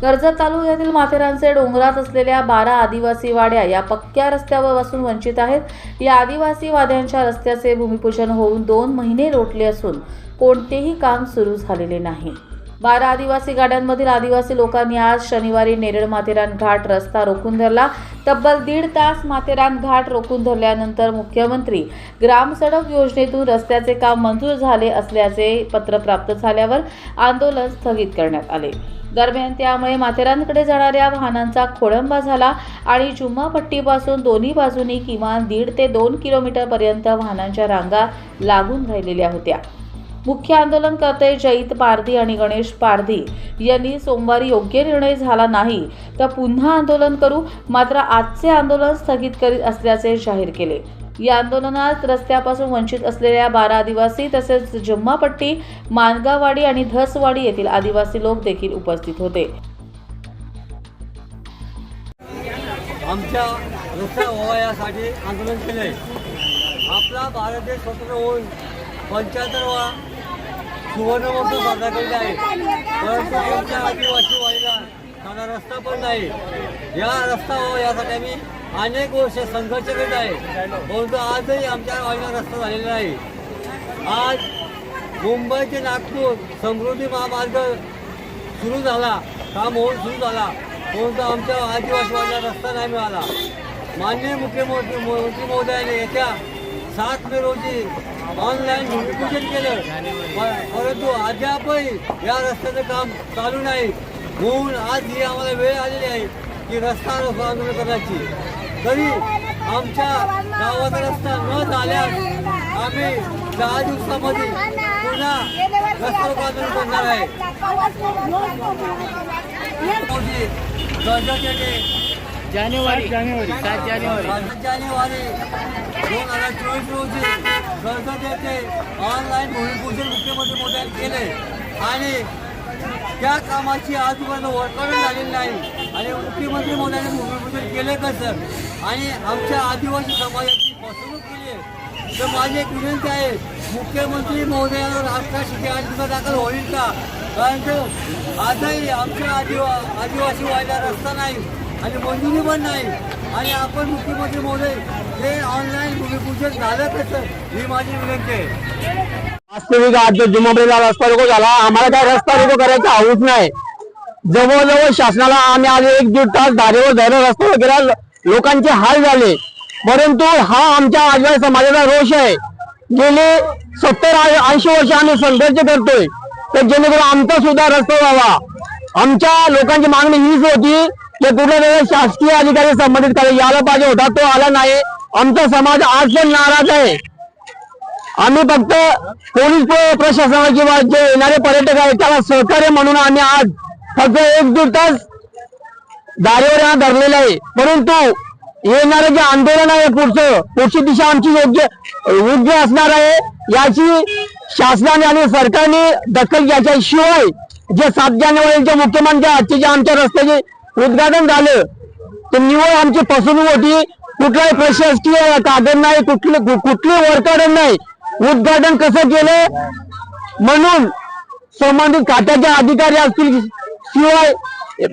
कर्जत तालुक्यातील माथेरानचे डोंगरात असलेल्या बारा आदिवासी वाड्या या पक्क्या रस्त्यावर बसून वंचित आहेत. या आदिवासी वाड्यांच्या रस्त्याचे भूमिपूजन होऊन दोन महिने लोटले असून कोणतेही काम सुरू झालेले नाही. बारा आदिवासी गाड्यांमधील आदिवासी लोकांनी आज शनिवारी नेरळ माथेरान घाट रस्ता रोखून धरला. तब्बल दीड तास माथेरान घाट रोखून धरल्यानंतर मुख्यमंत्री ग्रामसडक योजनेतून रस्त्याचे काम मंजूर झाले असल्याचे पत्र प्राप्त झाल्यावर आंदोलन स्थगित करण्यात आले. दरम्यान त्यामुळे माथेरानकडे जाणाऱ्या वाहनांचा खोळंबा झाला आणि जुम्मापट्टीपासून दोन्ही बाजूनी किमान दीड ते दोन किलोमीटरपर्यंत वाहनांच्या रांगा लागून राहिलेल्या होत्या. मुख्य आंदोलनकर्ते जयित पारधी आणि गणेश पारधी. यांनी सोमवारी योग्य निर्णय झाला नाही तर पुन्हा आंदोलन करू मात्र आजचे आंदोलन स्थगित करीत असल्याचे जाहीर केले. या आंदोलनात रस्त्यापासून वंचित असलेल्या बारा आदिवासी तसेच जम्मापट्टी मानगावाडी आणि धसवाडी येथील आदिवासी लोक देखील उपस्थित होते. आमच्या रस्ता व्हावा यासाठी आंदोलन केले. आपला भारत देश स्वतंत्र होऊन पंच्याहत्तरवा सुवर्ण वर्ष साजरा करीत आहे. परंतु आमच्या आदिवासी वाईला साधा रस्ता पण नाही. या रस्ता व्हावा यासाठी आम्ही अनेक वर्ष संघर्ष करीत आहे. परंतु आजही आमच्या वाईला रस्ता झालेला नाही. आज मुंबई ते नागपूर समृद्धी महामार्ग सुरू झाला. काम होऊन सुरू झाला. परंतु आमच्या आदिवासीवाला रस्ता नाही मिळाला. माननीय मुख्यमंत्री मंत्री महोदयाने येत्या सात मे रोजी ऑनलाईन भूमिपूजन केलं. परंतु अद्यापही या रस्त्याचं काम चालू नाही. म्हणून आज ही आम्हाला वेळ आलेली आहे की रस्ता रोको आंदोलन करण्याची. तरी आमच्या गावाचा रस्ता न झाल्यास आम्ही दहा दिवसामध्ये पुन्हा रस्ता रोको आंदोलन करणार आहे. जानेवारी. जानेवारी. सात जानेवारी. सात जानेवारी. दोन हजार चोवीस रोजी कर्जत येथे ऑनलाईन भूमिपूजन मुख्यमंत्री मोदयांनी केले. आणि त्या कामाची आजपर्यंत वर्तवण झालेली नाही. आणि मुख्यमंत्री मोदयांनी भूमिपूजन केले कसं? आणि आमच्या आदिवासी समाजाची फसवणूक केली आहे. तर माझी एक विनंती आहे मुख्यमंत्री महोदयांवर राष्ट्राशी याचिका दाखल होईल का? कारण आजही आमच्या आदिवा आदिवासी व्हायला रस्ता नाही. आणि मंजुरी पण नाही. आणि आपण मुख्यमंत्री महोदय हे ऑनलाईन भूमिपूजन झालं कसं ही माझी विनंती आहे. वास्तविक आज जो जुमाबरीला रस्ता रोको झाला आम्हाला काय रस्ता रोको करायचा हौस नाही. जवळजवळ शासनाला आम्ही आज एक दीड तास धारेवर धरून रस्ता वगैरे लोकांचे हाल झाले. परंतु हा आमच्या आदिवासी समाजाचा रोष आहे. गेले सत्तर ऐंशी वर्ष आम्ही संघर्ष करतोय. तर जेणेकरून आमचा सुद्धा रस्ता व्हावा. आमच्या लोकांची मागणी हीच होती की कुठल्या शासकीय अधिकारी संबंधित कार्य यायला पाहिजे होता तो आला नाही। आमचा समाज आज पण नाराज आहे आम्ही फक्त पोलीस प्र- प्रशासना किंवा जे येणारे पर्यटक आहेत त्याला सहकार्य म्हणून आम्ही आज फक्त एक दीड तास दारेवर यांना धरलेलं आहे. परंतु येणारं जे आंदोलन आहे पुढचं पुढची दिशा आमची योग्य योग्य असणार आहे. याची शासनाने आणि सरकारने दखल घ्यायच्याशिवाय जे सात जानेवारीचे मुख्यमंत्री आजचे जे आमच्या रस्त्याचे उद्घाटन झालं. तर निवड आमची फसवणूक होती. कुठलाही प्रशासकीय कागद नाही कुठले कुठली वर्कडन नाही. उद्घाटन कसं केलं? म्हणून संबंधित खात्याचे अधिकारी असतील शिवाय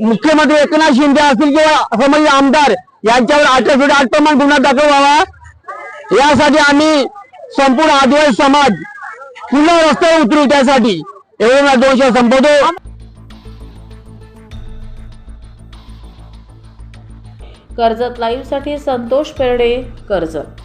मुख्यमंत्री एकनाथ शिंदे असतील किंवा संबंधित आमदार यांच्यावर आठवड्या आठ प्रमाण गुन्हा दाखल व्हावा. यासाठी आम्ही संपूर्ण आदिवासी समाज पुन्हा रस्त्यावर उतरू त्यासाठी. एवढं मला संपवतो. कर्जत लाईव्हसाठी संतोष पेरडे कर्जत.